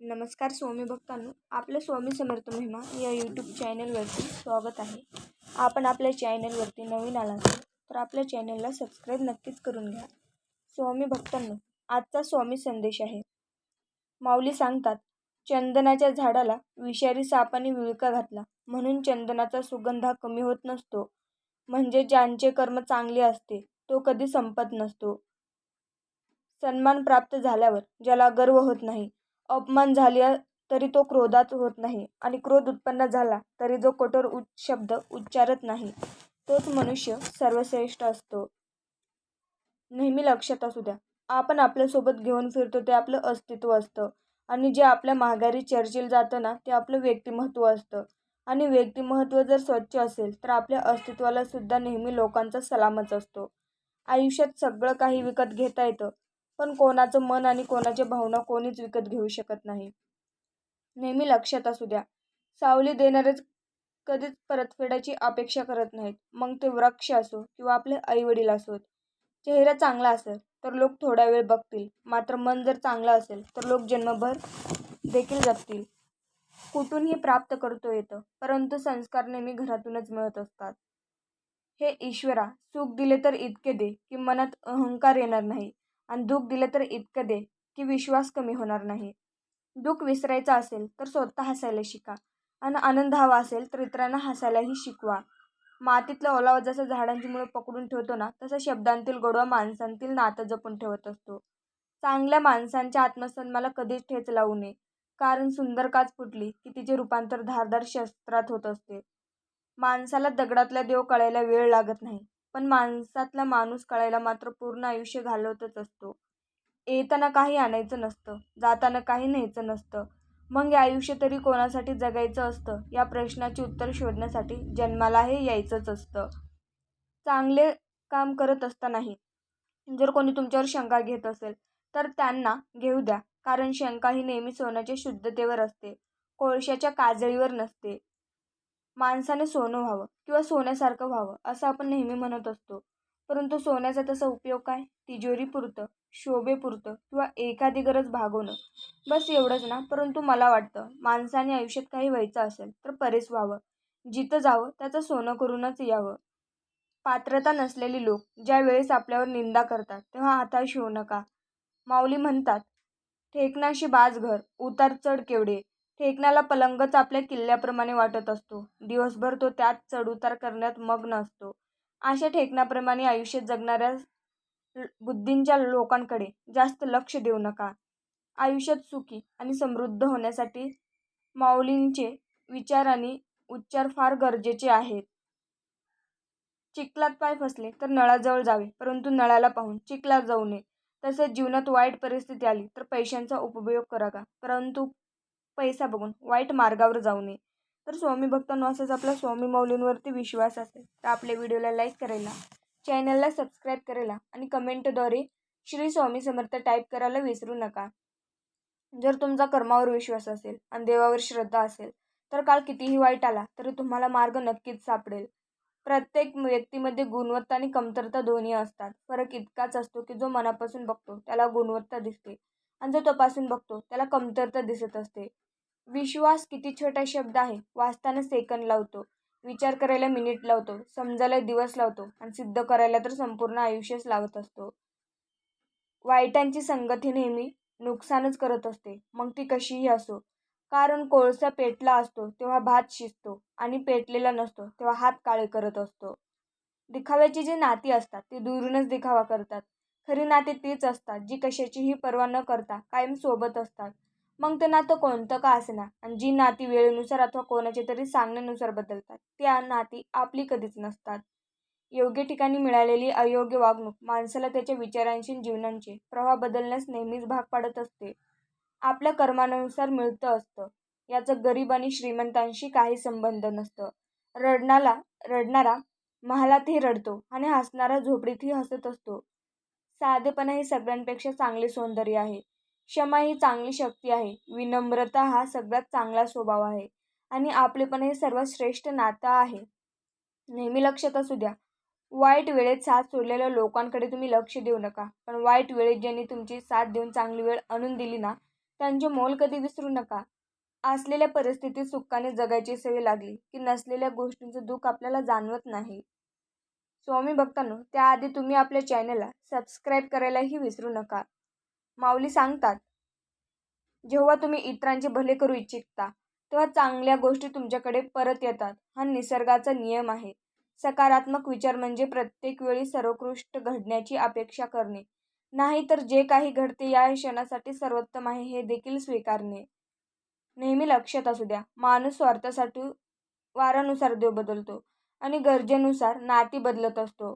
नमस्कार स्वामी भक्तांनो आपलं स्वामी समर्थ महिमा या यूट्यूब चॅनलवरती स्वागत आहे. आपण आपल्या चॅनलवरती नवीन आला असेल तर आपल्या चॅनलला सबस्क्राईब नक्कीच करून घ्या. स्वामी भक्तांनो आजचा स्वामी संदेश आहे. माऊली सांगतात चंदनाच्या झाडाला विषारी सापाने विळका घातला. म्हणून चंदनाचा सुगंध हा कमी होत नसतो. म्हणजे ज्यांचे कर्म चांगले असते तो कधी संपत नसतो. सन्मान प्राप्त झाल्यावर ज्याला गर्व होत नाही अपमान झाला तरी तो क्रोधात होत नाही. आणि क्रोध उत्पन्न झाला तरी जो कठोर उच्च शब्द उच्चारत नाही तोच मनुष्य सर्वश्रेष्ठ असतो. नेहमी लक्षात असू द्या आपण आपल्यासोबत घेऊन फिरतो ते आपलं अस्तित्व असतं. आणि जे आपल्या माघारी चर्चेला जातं ना ते आपलं व्यक्तिमत्व असतं. आणि व्यक्तिमत्व जर स्वच्छ असेल तर आपल्या अस्तित्वाला सुद्धा नेहमी लोकांचा सलामच असतो. आयुष्यात सगळं काही विकत घेता येतं पण कोणाचं मन आणि कोणाच्या भावना कोणीच विकत घेऊ शकत नाही. नेहमी लक्षात असू द्या सावली देणारेच कधीच परतफेडाची अपेक्षा करत नाहीत. मग ते वृक्ष असो किंवा आपले आईवडील असोत चेहरा चांगला असेल तर लोक थोडा वेळ बघतील. मात्र मन जर चांगलं असेल तर लोक जन्मभर देखील जगतील. कुठूनही प्राप्त करतो येतं परंतु संस्कार नेहमी घरातूनच मिळत असतात. हे ईश्वरा सुख दिले तर इतके दे की मनात अहंकार येणार नाही. आणि दुःख दिलं तर इतकं दे की विश्वास कमी होणार नाही. दुःख विसरायचं असेल तर स्वतः हसायला शिका आणि आनंद हवा असेल तर इतरांना हसायलाही शिकवा. मातीतला ओलावा जसं झाडांची मुळे पकडून ठेवतो ना तसं शब्दांतील गोडवा माणसांतील नातं जपून ठेवत असतो. चांगल्या माणसांच्या आत्मसन्माला कधीच ठेच लावू नये. कारण सुंदर काच फुटली की तिचे रूपांतर धारदार शस्त्रात होत असते. माणसाला दगडातला देव कळायला वेळ लागत नाही. पण माणसातला माणूस कळायला मात्र पूर्ण आयुष्य घालवतच असतो. येताना काही आणायचं नसतं जाताना काही न्यायचं नसतं. मग हे आयुष्य तरी कोणासाठी जगायचं असतं? या प्रश्नाचे उत्तर शोधण्यासाठी जन्माला हे यायचंच असतं. चांगले काम करत असतानाही जर कोणी तुमच्यावर शंका घेत असेल तर त्यांना घेऊ द्या. कारण शंका ही नेहमी सोन्याच्या शुद्धतेवर असते. कोळशाच्या काजळीवर नसते. माणसाने सोनं व्हावं किंवा सोन्यासारखं व्हावं असं आपण नेहमी म्हणत असतो. परंतु सोन्याचा तसा उपयोग काय? तिजोरीपुरतं शोभेपुरतं किंवा एखादी गरज भागवणं. बस एवढंच ना परंतु मला वाटतं माणसाने आयुष्यात काही व्हायचं असेल तर परेस व्हावं. जिथं जावं त्याचं सोनं करूनच यावं. पात्रता नसलेली लोक ज्या वेळेस आपल्यावर निंदा करतात तेव्हा हाताशी होऊ नका. माऊली म्हणतात ठेकणाशी बाज घर उतार चढ केवढे. ठेकणाला पलंगच आपल्या किल्ल्याप्रमाणे वाटत असतो. दिवसभर तो त्यात चढउतार करण्यात मग्न असतो. अशा ठेकणाप्रमाणे आयुष्य जगणाऱ्या बुद्धींच्या लोकांकडे जास्त लक्ष देऊ नका. आयुष्यात सुखी आणि समृद्ध होण्यासाठी माऊलींचे विचार आणि उच्चार फार गरजेचे आहेत. चिखलात पाय फसले तर नळाजवळ जावे परंतु नळाला पाहून चिखलात जाऊ नये. तसेच जीवनात वाईट परिस्थिती आली तर पैशांचा उपयोग करा परंतु पैसा बघून वाईट मार्गावर जाऊ नये. तर स्वामी भक्तांनो असंच आपला स्वामी मौलींवरती विश्वास असेल. तर आपल्या व्हिडिओला लाईक करायला चॅनलला सबस्क्राईब करायला आणि कमेंटद्वारे श्री स्वामी समर्थ टाईप करायला विसरू नका. जर तुमचा कर्मावर विश्वास असेल आणि देवावर श्रद्धा असेल तर काळ कितीही वाईट आला तरी तुम्हाला मार्ग नक्कीच सापडेल. प्रत्येक व्यक्तीमध्ये गुणवत्ता आणि कमतरता दोन्ही असतात. फरक इतकाच असतो की जो मनापासून बघतो त्याला गुणवत्ता दिसते. आणि जो तपासून बघतो त्याला कमतरता दिसत असते. विश्वास किती छोटा शब्द आहे? वाचताना सेकंद लावतो. विचार करायला मिनिट लावतो. समजायला दिवस लावतो. आणि सिद्ध करायला तर संपूर्ण आयुष्यच लावत असतो. वाईटांची संगत ही नेहमी नुकसानच करत असते. मग ती कशीही असो. कारण कोळसा पेटला असतो तेव्हा भात शिजतो. आणि पेटलेला नसतो तेव्हा हात काळे करत असतो. दिखाव्याची जी नाती असतात ती दुरूनच दिखावा करतात. खरी नाती तीच असतात जी कशाचीही पर्वा न करता कायम सोबत असतात. मग ते नातं कोणतं का असेना? आणि जी नाती वेळेनुसार अथवा कोणाच्या तरी सांगण्यानुसार बदलतात त्या नाती आपली कधीच नसतात. योग्य ठिकाणी मिळालेली अयोग्य वागणूक माणसाला त्याच्या विचारांशी जीवनांचे प्रवाह बदलण्यास नेहमीच भाग पाडत असते. आपल्या कर्मानुसार मिळतं असतं. याचं गरीब आणि श्रीमंतांशी काही संबंध नसतं. रडणाला रडणारा महालातही रडतो आणि हसणारा झोपडीतही हसत असतो. साधेपणा हे सगळ्यांपेक्षा चांगले सौंदर्य आहे. क्षमा ही चांगली शक्ती आहे. विनम्रता हा सगळ्यात चांगला स्वभाव आहे. आणि आपलेपण हे सर्वात श्रेष्ठ नातं आहे. नेहमी लक्षात असू द्या. वाईट वेळेत साथ सोडलेल्या लोकांकडे तुम्ही लक्ष देऊ नका. पण वाईट वेळेत ज्यांनी तुमची साथ देऊन चांगली वेळ आणून दिली ना त्यांचे मोल कधी विसरू नका. असलेल्या परिस्थितीत सुखाने जगायची सवय लागली की नसलेल्या गोष्टींचं दुःख आपल्याला जाणवत नाही. स्वामी भक्तांनो त्याआधी तुम्ही आपल्या चॅनलला सबस्क्राईब करायलाही विसरू नका. माऊली सांगतात जेव्हा तुम्ही इतरांचे भले करू इच्छिता तेव्हा चांगल्या गोष्टी तुमच्याकडे परत येतात. हा निसर्गाचा नियम आहे. सकारात्मक विचार म्हणजे प्रत्येक वेळी सर्वोत्कृष्ट घडण्याची अपेक्षा करणे. नाही तर जे काही घडते या क्षणासाठी सर्वोत्तम आहे हे देखील स्वीकारणे. नेहमी लक्षात असू द्या माणूस स्वार्थासाठी वारानुसार देव बदलतो आणि गरजेनुसार नाती बदलत असतो.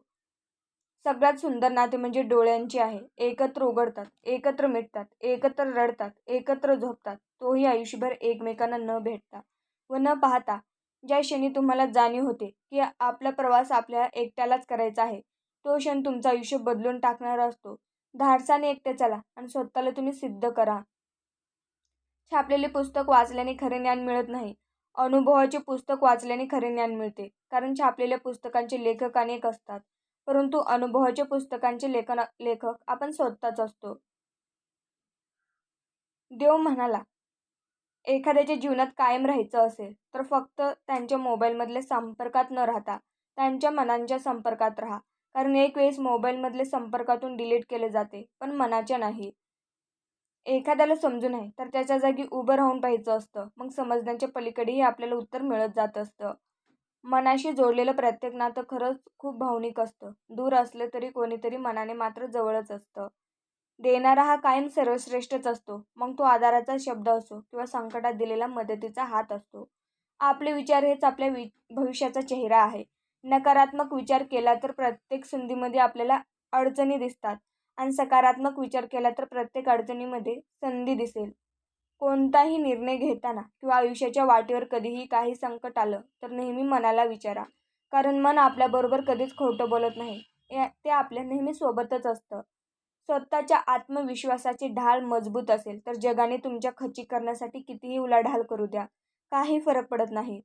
सगळ्यात सुंदर नाते म्हणजे डोळ्यांचे आहे. एकत्र उघडतात एकत्र मिटतात एकत्र रडतात एकत्र झोपतात. तोही आयुष्यभर एकमेकांना न भेटता व न पाहता. ज्या क्षणी तुम्हाला जाणीव होते की आपला प्रवास आपल्याला एकट्यालाच करायचा आहे तो क्षण तुमचं आयुष्य बदलून टाकणारा असतो. धाडसाने एकटे चला आणि स्वतःला तुम्ही सिद्ध करा. छापलेले पुस्तक वाचल्याने खरे ज्ञान मिळत नाही. अनुभवाचे पुस्तक वाचल्याने खरे ज्ञान मिळते. कारण छापलेल्या पुस्तकांचे लेखक अनेक असतात. परंतु अनुभवाच्या पुस्तकांचे लेखन लेखक आपण स्वतःच असतो. देव म्हणाला एखाद्याच्या जीवनात कायम राहायचं असेल तर फक्त त्यांच्या मोबाईलमधल्या संपर्कात न राहता त्यांच्या मनांच्या संपर्कात राहा. कारण एक वेळेस मोबाईलमधले संपर्कातून डिलीट केले जाते पण मनाच्या नाही. एखाद्याला समजू नाही तर त्याच्या जागी उभं राहून पाहायचं असतं. मग समजण्याच्या पलीकडेही आपल्याला उत्तर मिळत जात असतं. मनाशी जोडलेलं प्रत्येक नातं खरंच खूप भावनिक असतं. दूर असलं तरी कोणीतरी मनाने मात्र जवळच असतं. देणारा हा कायम सर्वश्रेष्ठच असतो. मग तो आधाराचा शब्द असो किंवा संकटात दिलेला मदतीचा हात असतो. आपले विचार हेच आपल्या वि भविष्याचा चेहरा आहे. नकारात्मक विचार केला तर प्रत्येक संधीमध्ये आपल्याला अडचणी दिसतात. आणि सकारात्मक विचार केला तर प्रत्येक अडचणीमध्ये संधी दिसेल. कोणताही निर्णय घेताना किंवा आयुष्याच्या वाटेवर कधीही काही संकट आलं तर नेहमी मनाला विचारा. कारण मन आपल्याबरोबर कधीच खोटं बोलत नाही. ते आपल्या नेहमी सोबतच असतं. स्वतःच्या आत्मविश्वासाची ढाल मजबूत असेल तर जगाने तुमच्या खची करण्यासाठी कितीही उलाढाल करू द्या. काही फरक पडत नाही.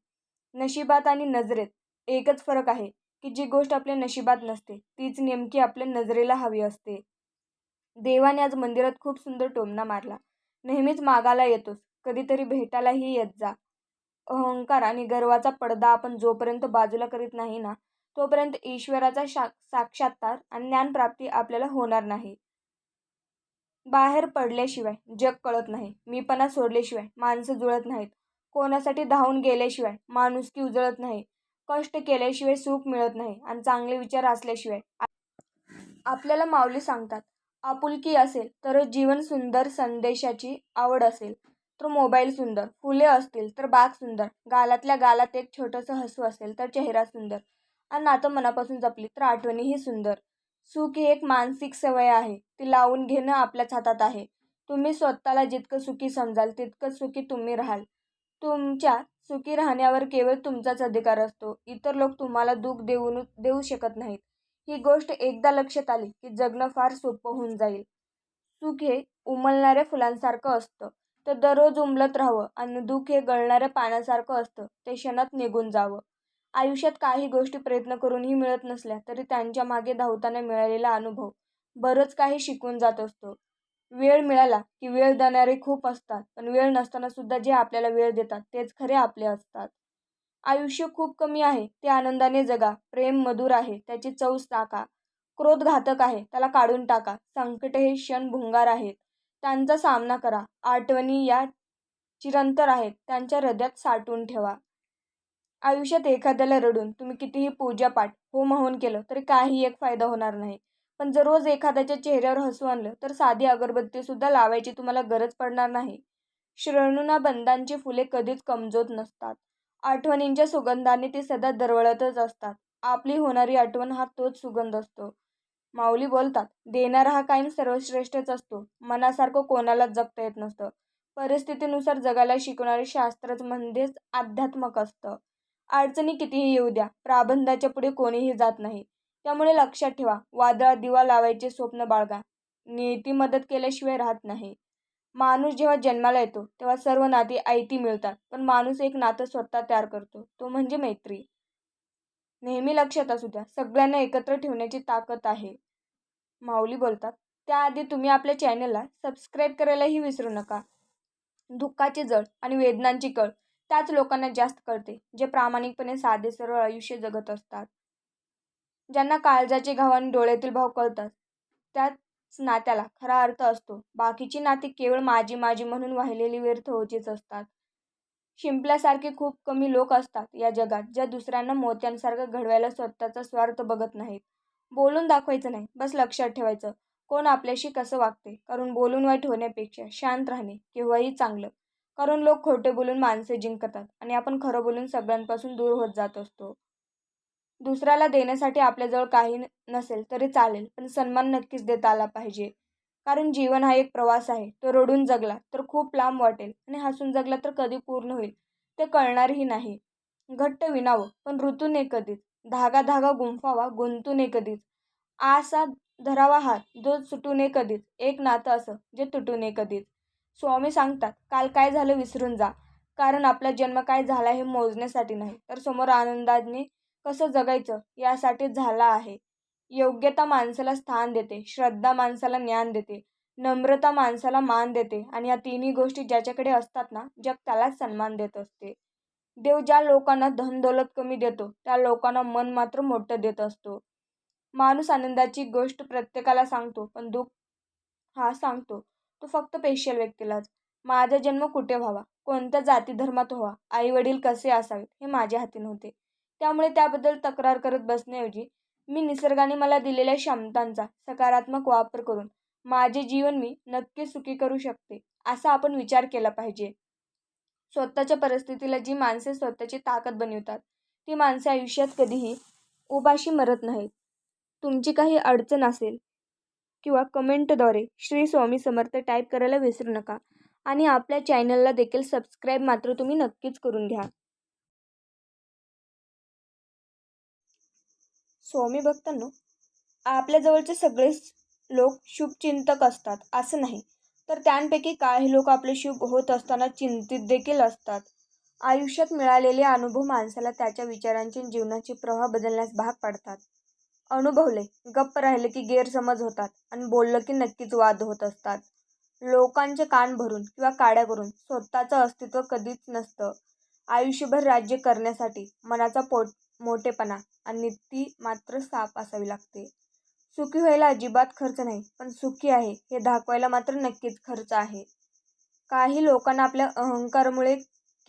नशिबात आणि नजरेत एकच फरक आहे की जी गोष्ट आपल्या नशिबात नसते तीच नेमकी आपल्या नजरेला हवी असते. देवाने आज मंदिरात खूप सुंदर टोमना मारला. नेहमीच मागाला येतोस. कधीतरी भेटायलाही येत जा. अहंकार आणि गर्वाचा पडदा आपण जोपर्यंत बाजूला करीत नाही ना तोपर्यंत ईश्वराचा शा साक्षात्कार आणि ज्ञानप्राप्ती आपल्याला होणार नाही. बाहेर पडल्याशिवाय जग कळत नाही. मीपणा सोडल्याशिवाय माणसं जुळत नाहीत. कोणासाठी धावून गेल्याशिवाय माणुसकी उजळत नाही. कष्ट केल्याशिवाय सुख मिळत नाही आणि चांगले विचार असल्याशिवाय आपल्याला माऊली सांगतात आपुलकी असेल तरच जीवन सुंदर संदेशाची आवड असेल. तर मोबाईल सुंदर फुले असतील तर बाग सुंदर गालातल्या गालात एक छोटंसं हसू असेल तर चेहरा सुंदर. आणि नातं मनापासून जपली तर आठवणीही सुंदर. सुख ही एक मानसिक सवय आहे ती लावून घेणं आपल्याच हातात आहे. तुम्ही स्वतःला जितकं सुखी समजाल तितकं सुखी तुम्ही राहाल. तुमच्या सुखी राहण्यावर केवळ तुमचाच अधिकार असतो. इतर लोक तुम्हाला दुःख देऊन देऊ शकत नाहीत. ही गोष्ट एकदा लक्षात आली की जगणं फार सोपं होऊन जाईल. सुख हे उमलणाऱ्या फुलांसारखं असतं. तर दररोज उमलत राहावं आणि दुःख हे गळणाऱ्या पाण्यासारखं असतं. ते क्षणात निघून जावं. आयुष्यात काही गोष्टी प्रयत्न करूनही मिळत नसल्या तरी त्यांच्या मागे धावताना मिळालेला अनुभव बरंच काही शिकून जात असतो. वेळ मिळाला की वेळ देणारे खूप असतात. पण वेळ नसताना सुद्धा जे आपल्याला वेळ देतात तेच खरे आपले असतात. आयुष्य खूप कमी आहे. ते आनंदाने जगा. प्रेम मधुर आहे. त्याची चव टाका क्रोध घातक आहे. त्याला काढून टाका. संकट हे क्षण भुंगार आहेत. त्यांचा सामना करा. आठवणी या चिरंतर आहेत. त्यांच्या हृदयात साठवून ठेवा. आयुष्यात एखाद्याला रडून तुम्ही कितीही पूजापाठ होम होऊन केलं तरी काही एक फायदा होणार नाही. पण जर रोज एखाद्याच्या चेहऱ्यावर हसू आणलं तर साधी अगरबत्तीसुद्धा लावायची तुम्हाला गरज पडणार नाही. श्रेणूना बंदांची फुले कधीच कमजोत नसतात. आठवणींच्या सुगंधाने ते सदा दरवळतच असतात. आपली होणारी आठवण हा तोच सुगंध असतो. माऊली बोलतात देणारा हा कायम सर्वश्रेष्ठच असतो. मनासारखं कोणालाच जगता येत नसतं. परिस्थितीनुसार जगायला शिकवणारे शास्त्रच म्हणजेच आध्यात्मक असतं. अडचणी कितीही येऊ द्या प्राबंधाच्या पुढे कोणीही जात नाही. त्यामुळे लक्षात ठेवा वादळात दिवा लावायचे स्वप्न बाळगा. नियती मदत केल्याशिवाय राहत नाही. माणूस जेव्हा जन्माला येतो तेव्हा सर्व नाती आयती मिळतात. पण माणूस एक नातं स्वतः तयार करतो. तो म्हणजे मैत्री. नेहमी लक्षात असू द्या सगळ्यांना एकत्र ठेवण्याची ताकद आहे. माऊली बोलतात त्याआधी तुम्ही आपल्या चॅनलला सबस्क्राईब करायलाही विसरू नका. दुःखाची जळ आणि वेदनांची कळ त्याच लोकांना जास्त कळते जे प्रामाणिकपणे साधे सरळ आयुष्य जगत असतात. ज्यांना काळजाचे घाव आणि डोळ्यातील भाव कळतात त्यात नात्याला खरा अर्थ असतो. बाकीची नाती केवळ माझी माझी म्हणून वाहिलेली व्यर्थ होचीच असतात. शिंपल्यासारखे खूप कमी लोक असतात या जगात ज्या दुसऱ्यांना मोत्यांसारखं घडवायला स्वतःचा स्वार्थ बघत नाहीत. बोलून दाखवायचं नाही बस लक्षात ठेवायचं. कोण आपल्याशी कसं वागते? कारण बोलून वाईट होण्यापेक्षा शांत राहणे केव्हाही चांगलं. कारण लोक खोटे बोलून माणसे जिंकतात आणि आपण खरं बोलून सगळ्यांपासून दूर होत जात असतो. दुसऱ्याला देण्यासाठी आपल्याजवळ काही नसेल तरी चालेल पण सन्मान नक्कीच देता आला पाहिजे. कारण जीवन हा एक प्रवास आहे तो रडून जगला तर खूप लांब वाटेल आणि हसून जगला तर कधी पूर्ण होईल ते कळणारही नाही. घट्ट विणावं पण ऋतूने कधीच धागा धागा गुंफावा गुंतूने कधीच. आसा धरावा हात जो सुटूने कधीच एक नातं असं जे तुटूने कधीच. स्वामी सांगतात काल काय झालं विसरून जा कारण आपला जन्म काय झाला हे मोजण्यासाठी नाही तर समोर आनंदाने कसं जगायचं यासाठी झाला आहे. योग्यता माणसाला स्थान देते श्रद्धा माणसाला ज्ञान देते नम्रता माणसाला मान देते आणि या तिन्ही गोष्टी ज्याच्याकडे असतात ना जग त्यालाच सन्मान देत असते. देव ज्या लोकांना धनदौलत कमी देतो त्या लोकांना मन मात्र मोठं देत असतो. माणूस आनंदाची गोष्ट प्रत्येकाला सांगतो पण दुःख हा सांगतो तो फक्त पेशल व्यक्तीलाच. माझा जन्म कुठे व्हावा? कोणत्या जाती धर्मात व्हावा? आई वडील कसे असावेत? हे माझ्या हाती नव्हते. त्यामुळे त्याबद्दल तक्रार करत बसण्याऐवजी मी निसर्गाने मला दिलेल्या क्षमतांचा सकारात्मक वापर करून माझे जीवन मी नक्की सुखी करू शकते असा आपण विचार केला पाहिजे. स्वतःच्या परिस्थितीला जी माणसे स्वतःची ताकद बनवतात ती माणसे आयुष्यात कधीही उपाशी मरत नाहीत. तुमची काही अडचण असेल किंवा कमेंटद्वारे श्री स्वामी समर्थ टाईप करायला विसरू नका आणि आपल्या चॅनलला देखील सबस्क्राईब मात्र तुम्ही नक्कीच करून घ्या. स्वामी भक्तांनो आपल्या जवळचे सगळेच लोक शुभचिंतक असतात असं नाही. तर त्यांपैकी काही लोक आपले शुभ होत असताना चिंतित देखील असतात. आयुष्यात मिळालेले अनुभव माणसाला त्याच्या विचारांचे जीवनाचे प्रवाह बदलण्यास भाग पाडतात. अनुभवले गप्प राहिले की गैरसमज होतात आणि बोललं की नक्कीच वाद होत असतात. लोकांचे कान भरून किंवा काड्या करून स्वतःचं अस्तित्व कधीच नसतं. आयुष्यभर राज्य करण्यासाठी मनाचा पोट मोठेपणा आणि ती मात्र साफ असावी लागते. सुखी व्हायला अजिबात खर्च नाही पण सुखी आहे हे दाखवायला मात्र नक्कीच खर्च आहे. काही लोकांना आपल्या अहंकारामुळे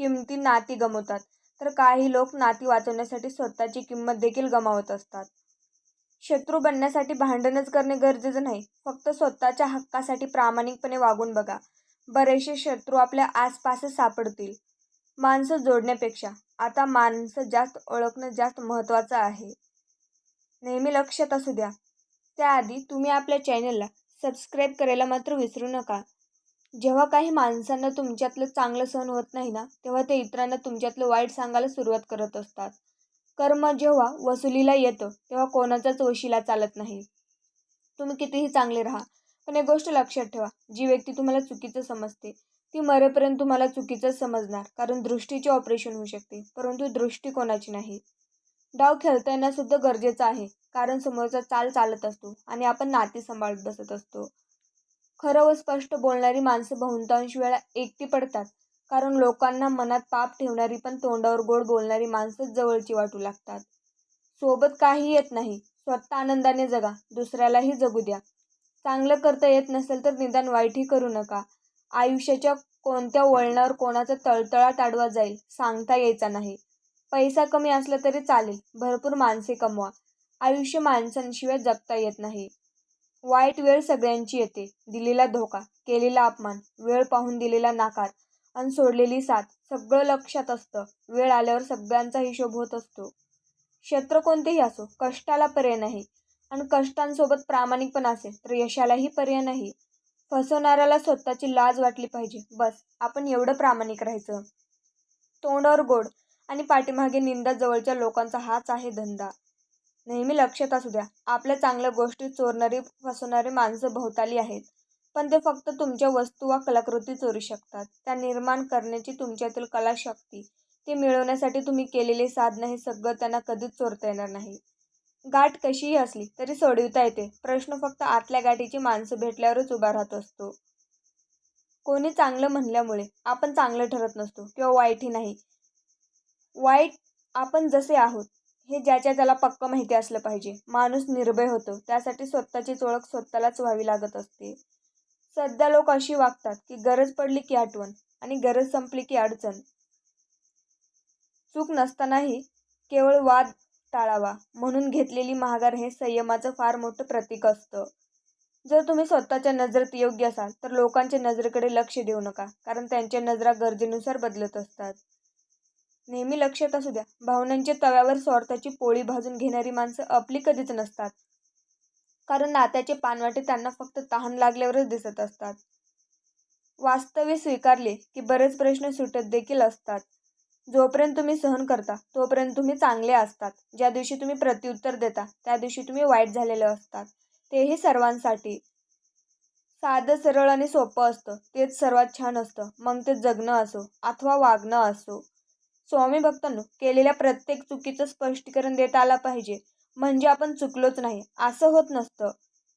किमती नाती गमवतात तर काही लोक नाती वाचवण्यासाठी स्वतःची किंमत देखील गमावत असतात. शत्रू बनण्यासाठी भांडणच करणे गरजेचं नाही फक्त स्वतःच्या हक्कासाठी प्रामाणिकपणे वागून बघा. बरेचसे शत्रू आपल्या आसपासच सापडतील. माणसं जोडण्यापेक्षा आता माणसं जास्त ओळखणं जास्त महत्त्वाचं आहे. नेहमी लक्षात असू द्या. त्याआधी तुम्ही आपल्या चॅनलला सबस्क्राईब करायला मात्र विसरू नका. जेव्हा काही माणसांना तुमच्यातलं चांगलं सहन होत नाही ना तेव्हा ते इतरांना तुमच्यातलं वाईट सांगायला सुरुवात करत असतात. कर्म जेव्हा वसुलीला येतं तेव्हा कोणाचाच वशिला चालत नाही. तुम्ही कितीही चांगले राहा पण एक गोष्ट लक्षात ठेवा जी व्यक्ती तुम्हाला चुकीचं समजते ती मरेपर्यंत तुम्हाला चुकीचंच समजणार कारण दृष्टीचे ऑपरेशन होऊ शकते परंतु दृष्टी कोणाची नाही. डाव खेळता येणं सुद्धा गरजेचं आहे कारण समोरचा चाल चालत असतो आणि आपण नाती सांभाळत बसत असतो. खरं व स्पष्ट बोलणारी माणसं बहुतांश वेळा एकटी पडतात कारण लोकांना मनात पाप ठेवणारी पण तोंडावर गोड बोलणारी माणसंच जवळची वाटू लागतात. सोबत काही येत नाही स्वतः आनंदाने जगा दुसऱ्यालाही जगू द्या. चांगलं करता येत नसेल तर निदान वाईटही करू नका. आयुष्याच्या कोणत्या वळणावर कोणाचा तळतळाट आडवा जाईल सांगता यायचा नाही. पैसा कमी असला तरी चालेल भरपूर माणसे कमवा. आयुष्य माणसांशिवाय जगता येत नाही. वाईट वेळ सगळ्यांची येते दिलेला धोका केलेला अपमान वेळ पाहून दिलेला नाकार आणि सोडलेली साथ सगळं लक्षात असतं वेळ आल्यावर सगळ्यांचा हिशोब होत असतो. क्षेत्र कोणतेही असो कष्टाला पर्याय नाही. आणि कष्टांसोबत प्रामाणिकपण असेल तर यशालाही पर्याय नाही. फसवणाऱ्याला स्वतःची लाज वाटली पाहिजे. बस आपण एवढं प्रामाणिक राहायचं. तोंडावर गोड आणि पाठीमागे निंदा जवळच्या लोकांचा हाच आहे धंदा. नेहमी लक्षात असू द्या आपल्या चांगल्या गोष्टी चोरणारी फसवणारी माणसं भोवताली आहेत. पण ते फक्त तुमच्या वस्तू वा कलाकृती चोरू शकतात. त्या निर्माण करण्याची तुमच्यातील कलाशक्ती ते मिळवण्यासाठी तुम्ही केलेले साधनं हे सगळं त्यांना कधीच चोरता येणार नाही. गाठ कशीही असली तरी सोडविता येते. प्रश्न फक्त आतल्या गाठीची माणसं भेटल्यावरच उभा राहत असतो. कोणी चांगलं म्हणल्यामुळे आपण चांगलं ठरत नसतो किंवा वाईटही नाही. वाईट आपण जसे आहोत हे ज्याच्या त्याला पक्क माहिती असलं पाहिजे. माणूस निर्भय होतो. त्यासाठी स्वतःचीच ओळख स्वतःलाच व्हावी लागत असते. सध्या लोक अशी वागतात की गरज पडली की आठवण आणि गरज संपली की अडचण. चूक नसतानाही केवळ वाद टाळावा. म्हणून घेतलेली महागार हे संयमाचं फार मोठं प्रतीक असतं. जर तुम्ही स्वतःच्या नजरेत योग्य असाल तर लोकांच्या नजरेकडे लक्ष देऊ नका कारण त्यांच्या नजरा गरजेनुसार बदलत असतात. नेहमी लक्षात असू द्या भावनांच्या तव्यावर स्वार्थाची पोळी भाजून घेणारी माणसं आपली कधीच नसतात. कारण नात्याचे पानवाटे त्यांना फक्त तहान लागल्यावरच दिसत असतात. वास्तव्य स्वीकारले की बरेच प्रश्न सुटत देखील असतात. जोपर्यंत तुम्ही सहन करता तोपर्यंत तुम्ही चांगले असतात. ज्या दिवशी तुम्ही प्रत्युत्तर देता त्या दिवशी तुम्ही वाईट झालेले असतात. तेही सर्वांसाठी. साधं सरळ आणि सोपं असतं. तेच सर्वात छान असतं. मग ते जगणं असो अथवा वागणं असो. स्वामी भक्तांनो केलेल्या प्रत्येक चुकीचं स्पष्टीकरण देता आला पाहिजे. म्हणजे आपण चुकलोच नाही. असं होत नसतं.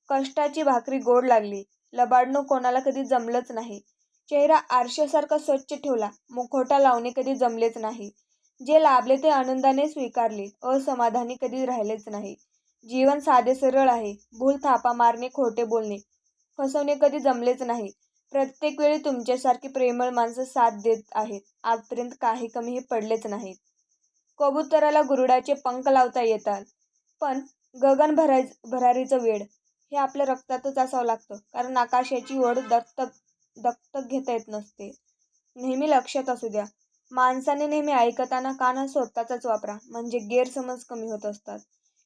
कष्टाची भाकरी गोड लागली. लबाडणं कोणाला कधी जमलंच नाही. चेहरा आरशासारखा स्वच्छ ठेवला. मुखोटा लावणे कधी जमलेच नाही. जे लाभले ते आनंदाने स्वीकारले. असमाधानी कधी राहिलेच नाही. जीवन साधे सरळ आहे. भूल थापा मारणे खोटे बोलणे फसवणे कधी जमलेच नाही. प्रत्येक वेळी तुमच्यासारखी प्रेमळ माणसं साथ देत आहेत. आजपर्यंत काही कमी हे पडलेच नाहीत. कबुतराला गुरुडाचे पंख लावता येतात. पण गगन भराय भरारीचं वेड हे आपल्या रक्तातच असावं लागतं. कारण आकाशाची ओढ दत्तक दत्तक घेता येत नसते. नेहमी लक्षात असू द्या माणसाने नेहमी ऐकताना कान स्वतःचाच वापरा म्हणजे गैरसमज कमी होत असतात.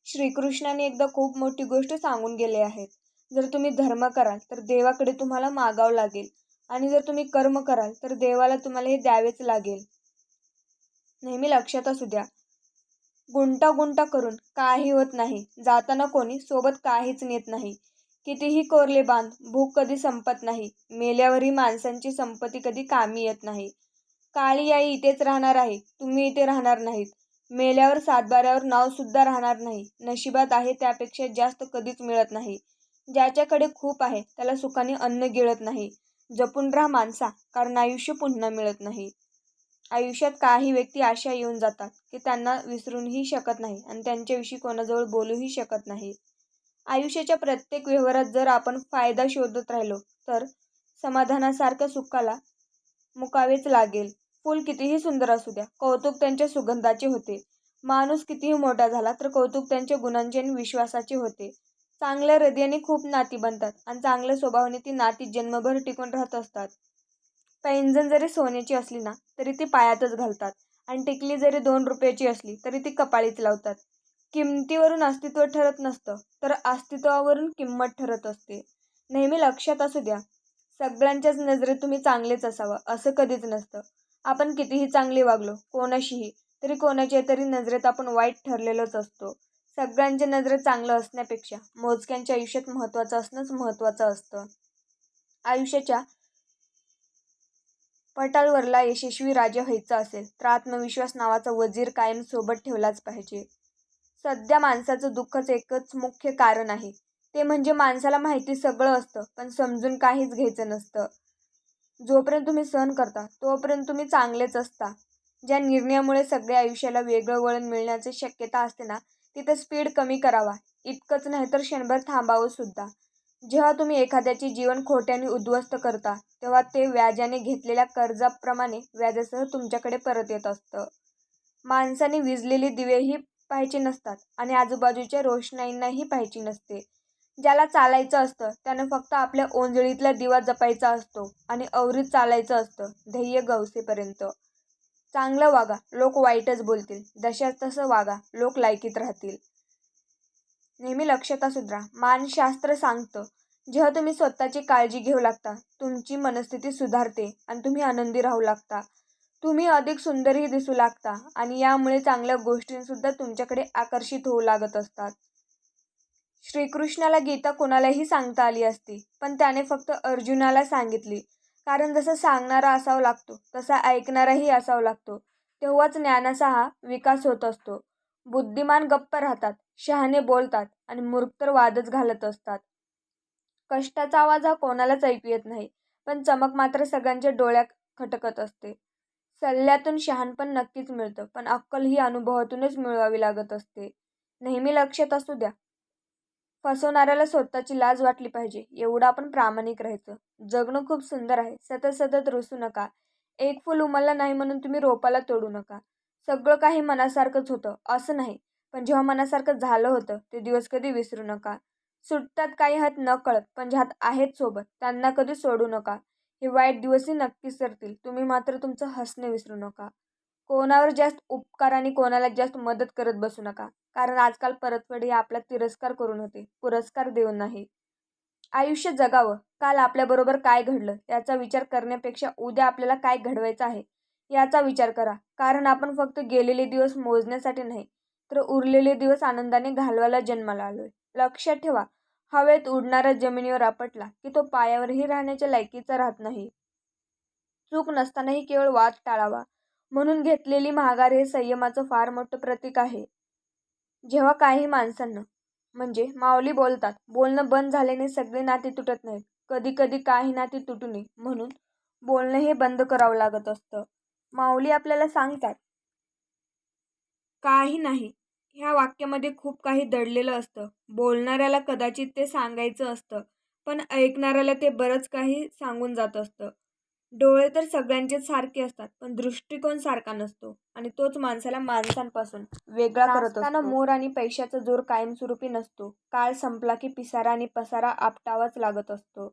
श्रीकृष्णाने एकदा खूप मोठी गोष्ट सांगून गेले आहेत. जर तुम्ही धर्म कराल तर देवाकडे तुम्हाला मागावं लागेल. आणि जर तुम्ही कर्म कराल तर देवाला तुम्हाला हे द्यावेच लागेल. नेहमी लक्षात असू द्या गुंटा गुंटा करून काही होत नाही. जाताना कोणी सोबत काहीच नेत नाही. कितीही कोरले बांध भूक कधी संपत नाही. मेल्यावरही माणसांची संपत्ती कधी कामी येत नाही. काळी आई इथेच राहणार आहे तुम्ही इथे राहणार नाहीत. मेल्यावर सातबाऱ्यावर नाव सुद्धा राहणार नाही. नशिबात आहे त्यापेक्षा जास्त कधीच मिळत नाही. ज्याच्याकडे खूप आहे त्याला सुखाने अन्न गिळत नाही. जपून राहा माणसा कारण आयुष्य पुन्हा मिळत नाही. आयुष्यात काही व्यक्ती अशा येऊन जातात की त्यांना विसरूनही शकत नाही आणि त्यांच्याविषयी कोणाजवळ बोलूही शकत नाही. आयुष्याच्या प्रत्येक व्यवहारात जर आपण फायदा शोधत राहिलो तर समाधानासारख्या सुखाला मुकावेच लागेल. फूल कितीही सुंदर असू द्या कौतुक त्यांच्या सुगंधाचे होते. माणूस कितीही मोठा झाला तर कौतुक त्यांच्या गुणांचे आणि विश्वासाचे होते. चांगल्या हृदयाने खूप नाती बनतात आणि चांगल्या स्वभावाने ती नाती जन्मभर टिकून राहत असतात. पैंजण जरी सोन्याची असली ना तरी ती पायातच घालतात आणि टिकली जरी दोन रुपयाची असली तरी ती कपाळीच लावतात. किमतीवरून अस्तित्व ठरत नसतं तर अस्तित्वावरून किंमत ठरत असते. नेहमी लक्षात असू द्या सगळ्यांच्याच नजरेत तुम्ही चांगलेच असावं असं कधीच नसतं. आपण कितीही चांगले वागलो कोणाशीही तरी कोणाच्या तरी नजरेत आपण वाईट ठरलेलोच असतो. सगळ्यांच्या नजरेत चांगलं असण्यापेक्षा मोजक्यांच्या आयुष्यात महत्त्वाचं असणंच महत्त्वाचं असतं. आयुष्याच्या पटालवरला यशस्वी राजा व्हायचा असेल तर आत्मविश्वास नावाचा वजीर कायम सोबत ठेवलाच पाहिजे. सध्या माणसाचं दुःखच एकच मुख्य कारण आहे. ते म्हणजे माणसाला माहिती सगळं असतं पण समजून काहीच घ्यायचं नसतं. जोपर्यंत तुम्ही सहन करता तोपर्यंत तुम्ही चांगलेच असता. ज्या निर्णयामुळे सगळ्या आयुष्याला वेगळं वळण मिळण्याची शक्यता असते ना तिथं स्पीड कमी करावा. इतकंच नाही तर क्षणभर थांबावं सुद्धा. जेव्हा तुम्ही एखाद्याचे जीवन खोट्याने उद्ध्वस्त करता तेव्हा ते व्याजाने घेतलेल्या कर्जाप्रमाणे व्याजासह तुमच्याकडे परत येत असतं. माणसाने विजलेली दिवेही पाहायचे नसतात आणि आजूबाजूच्या रोषणाईंनाही पाहायची नसते. ज्याला चालायचं असतं त्यानं फक्त आपल्या ओंजळीतला दिवा जपायचा असतो आणि अवरीत चालायचं असतं ध्येय गवसेपर्यंत. चांगलं वागा लोक वाईटच बोलतील. जशाच तसं वागा लोक लायकीत राहतील. नेहमी लक्षात असू द्या मानशास्त्र सांगतं जेव्हा तुम्ही स्वतःची काळजी घेऊ लागता तुमची मनस्थिती सुधारते आणि तुम्ही आनंदी राहू लागता. तुम्ही अधिक सुंदरही दिसू लागता आणि यामुळे चांगल्या गोष्टींसुद्धा तुमच्याकडे आकर्षित होऊ लागत असतात. श्रीकृष्णाला गीता कोणालाही सांगता आली असती पण त्याने फक्त अर्जुनाला सांगितली. कारण जसं सांगणारा असावा लागतो तसा ऐकणाराही असावा लागतो. तेव्हाच ज्ञानाचा हा विकास होत असतो. बुद्धिमान गप्प राहतात शहाणे बोलतात आणि मूर्ख तर वादच घालत असतात. कष्टाचा आवाज हा कोणालाच ऐकू येत नाही पण चमक मात्र सगळ्यांच्या डोळ्यात खटकत असते. सल्ल्यातून शहाणपण नक्कीच मिळतं पण अक्कल ही अनुभवातूनच मिळवावी लागत असते. नेहमी लक्षात असू द्या. फसवणाऱ्याला स्वतःची लाज वाटली पाहिजे एवढं आपण प्रामाणिक राहायचं. जगणं खूप सुंदर आहे सतत सतत रुसू नका. एक फुल उमललं नाही म्हणून तुम्ही रोपाला तोडू नका. सगळं काही मनासारखंच होतं असं नाही. पण जेव्हा मनासारखं झालं होतं ते दिवस कधी विसरू नका. सुटतात काही हात न कळत पण ज्यात हात आहेत सोबत त्यांना कधी सोडू नका. हे वाईट दिवसही नक्कीच सरतील तुम्ही मात्र तुमचं हसणे विसरू नका. कोणावर जास्त उपकार आणि कोणाला जास्त मदत करत बसू नका. कारण आजकाल परतफेड हे आपला तिरस्कार करून होते. पुरस्कार देऊन नाही. आयुष्य जगावं. काल आपल्याबरोबर काय घडलं? याचा विचार करण्यापेक्षा उद्या आपल्याला काय घडवायचं आहे? याचा विचार करा. कारण आपण फक्त गेलेले दिवस मोजण्यासाठी नाही तर उरलेले दिवस आनंदाने घालवायला जन्माला आलोय. लक्षात ठेवा. हवेत उडणारा जमिनीवर आपटला की तो पायावरही राहण्याच्या लायकीचा राहत नाही. चूक नसतानाही केवळ वाद टाळावा. म्हणून घेतलेली महागार हे संयमाचं फार मोठं प्रतीक आहे. जेव्हा काही माणसांना म्हणजे माऊली बोलतात बोलणं बंद झाल्याने सगळे नाती तुटत नाहीत. कधी कधी काही नाती तुटू नये म्हणून बोलणं हे बंद करावं लागत असतं. माऊली आपल्याला सांगतात काही नाही. ह्या वाक्यामध्ये खूप काही दडलेलं असतं. बोलणाऱ्याला कदाचित ते सांगायचं असतं पण ऐकणाऱ्याला ते बरंच काही सांगून जात असतं. डोळे तर सगळ्यांचेच सारखे असतात पण दृष्टिकोन सारखा नसतो आणि तोच माणसाला माणसांपासून. वेगळा करत असताना मोर आणि पैशाचा जोर कायमस्वरूपी नसतो. काळ संपला की पिसारा आणि पसारा आपटावाच लागत असतो.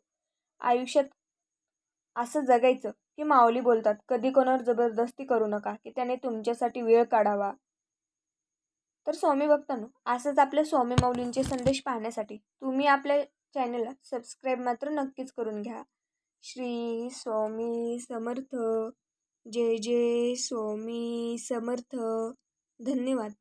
आयुष्यात असं जगायचं की माऊली बोलतात कधी कोणावर जबरदस्ती करू नका की त्याने तुमच्यासाठी वेळ काढावा. तर स्वामी भक्तांनो असंच आपल्या स्वामी माऊलींचे संदेश पाहण्यासाठी तुम्ही आपल्या चॅनलला सबस्क्राईब मात्र नक्कीच करून घ्या. श्री स्वामी समर्थ. जय जय स्वामी समर्थ. धन्यवाद.